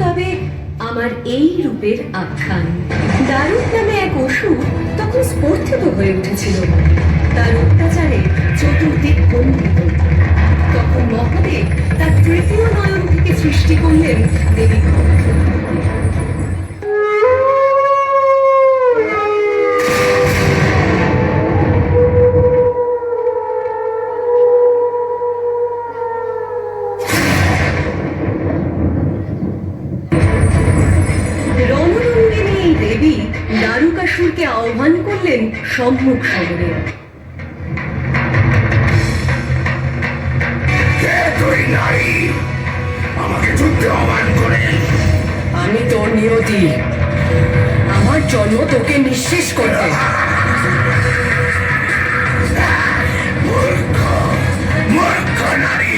তবে আমার এই রূপের আখ্যান। দারুক নামে এক অসুর তখন স্পর্ধিত হয়ে উঠেছিল। তার অত্যাচারে চতুর্দিক বন্ধিত তখন মহাদেব তার তৃতীয় নয়ন থেকে সৃষ্টি করলেন দেবী দারুকাসুরকে আহ্বান করলেন সম্মুখ সমরে কে তুই নারী আমাকে যুদ্ধে আহ্বান করে। আমি তোর নিয়তি। আমার জন্ম তোকে নিঃশেষ করতে। মূর্খ মূর্খ নারী!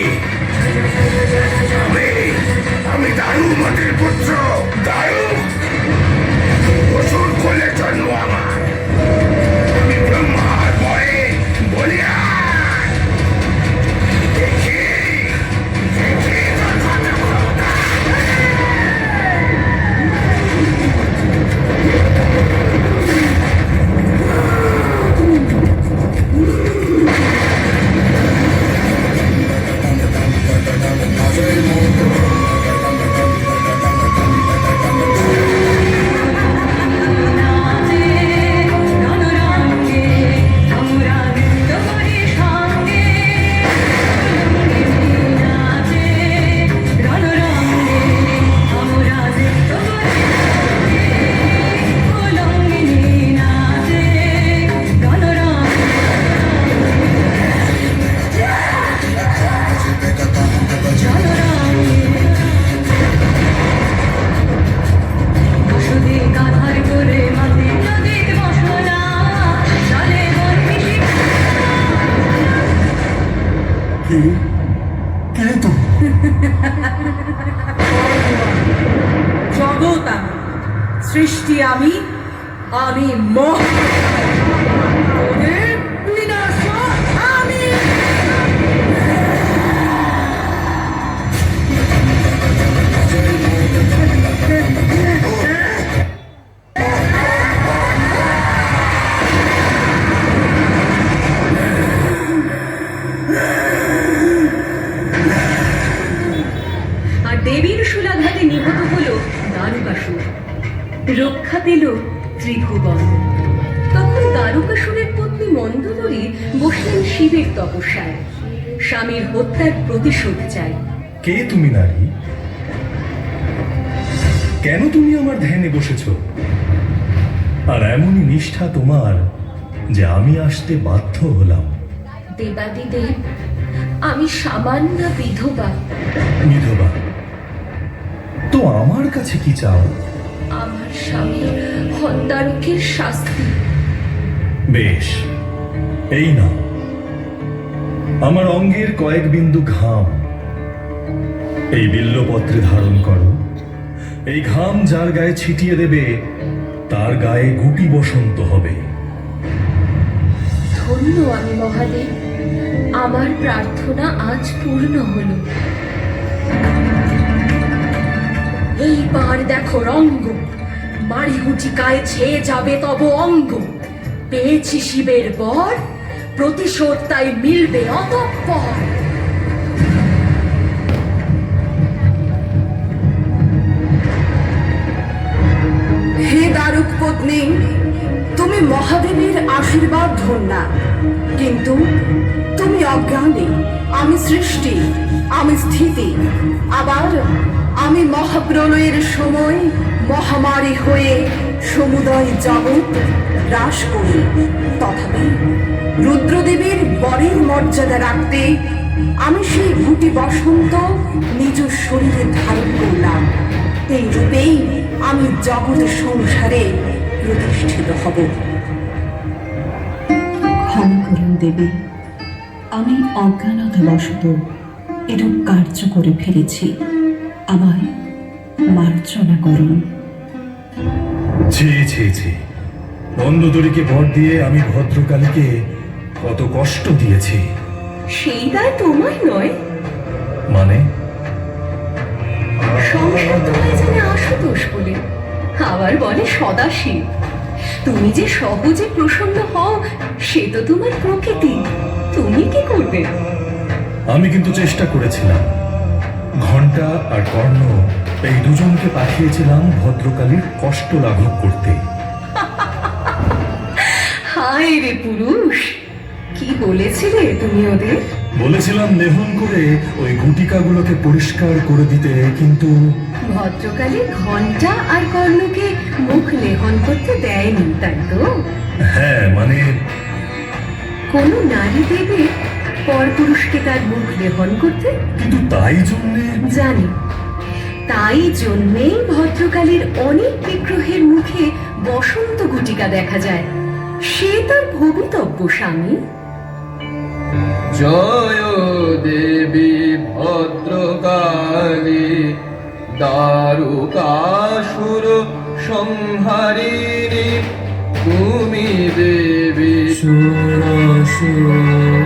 কে? কে তুমি জগৎ আমি সৃষ্টি আমি আমি মহ দেবীর শুলাঘাতে নিহত হল দারুকাসুর রক্ষা পেল ত্রিভুবন। তখন দারুকাসুরের পত্নী মন্দোদরী বসলেন শিবের তপস্যায়। স্বামীর হত্যার প্রতিশোধ চাই কে তুমি নারী? কেন তুমি আমার ধ্যানে বসেছ? আর এমনই নিষ্ঠা তোমার যে আমি আসতে বাধ্য হলাম। দেবাদিদেব আমি সামান্য বিধবা। বিধবা? আমার কাছে কি চাও? আমার স্বামীর হত্যারকের শাস্তি। বেশ। এই না আমার অঙ্গের কয়েক বিন্দু ঘাম। এই বিল্লপত্রে ধারণ করো। এই ঘাম যার গায়ে ছিটিয়ে দেবে তার গায়ে গুটি বসন্ত হবে। ধন্য আমি মহাদেব। আমার প্রার্থনা আজ পূর্ণ হলো। এইবার দেখো রঙ্গ। মারিগুটি গায়ে ছেয়ে যাবে তব অঙ্গ। পেয়েছি শিবের বর, প্রতিশোধ তাই মিলবে অতঃপর। হে দারুক পত্নী, তুমি মহাদেবের আশীর্বাদ ধন্যা। কিন্তু অজ্ঞানী আমি সৃষ্টি, আমি স্থিতি। আবার আমি মহাপ্রলয়ের সময় মহামারী হয়ে সমুদয় জগৎ হ্রাস করি। তথাপি রুদ্রদেবীর বরের মর্যাদা রাখতে আমি সেই গুটি বসন্ত নিজ শরীরে ধারণ করলাম। এই রূপেই আমি জগৎ সংসারে প্রতিষ্ঠিত হব। ক্ষমা করুন দেবী। আমি অজ্ঞানতাবশত এরূপ কার্য করে ফেলেছি। আমায় মার্জনা করুন। ছি ছি ছি। নন্দদরীকে বর দিয়ে আমি ভদ্রকালীকে কত কষ্ট দিয়েছি। সেই দায় তোমার নয়। মানে? সং তোমায় জানে আশুতোষ বলে। আবার বলে সদাশিব। তুমি যে সহজে প্রসন্ন হও সে তো তোমার প্রকৃতি। তুমি কি করবে? আমি কিন্তু চেষ্টা করেছিলাম। ঘণ্টা আর কর্ণ এই দুজনকে পাঠিয়েছিলাম ভদ্রকালীর কষ্ট লাঘব করতে। হায় রে পুরুষ কি বলেছিলে তুমি ওদের? বলেছিলাম নেহন করে ওই গুটিকাগুলোকে পরিষ্কার করে দিতে কিন্তু ভদ্রকালে ঘণ্টা আর কর্ণকে মুখ লেহন করতে দেয়নি তাই তো? হ্যাঁ মানে কোনো নারী দেবে পরপুরুষকে তার মুখ লেহন করতে? কিন্তু তাই জন্যে? জানি। তাই জন্যেই ভদ্রকালীর অনেক বিগ্রহের মুখে বসন্ত গুটিকা দেখা যায়। সে তার ভবিতব্য স্বামী। জয় দেবী ভদ্রকালী দারুকাসুর সংহারিণী তুমি দেবী সুর ধর্ম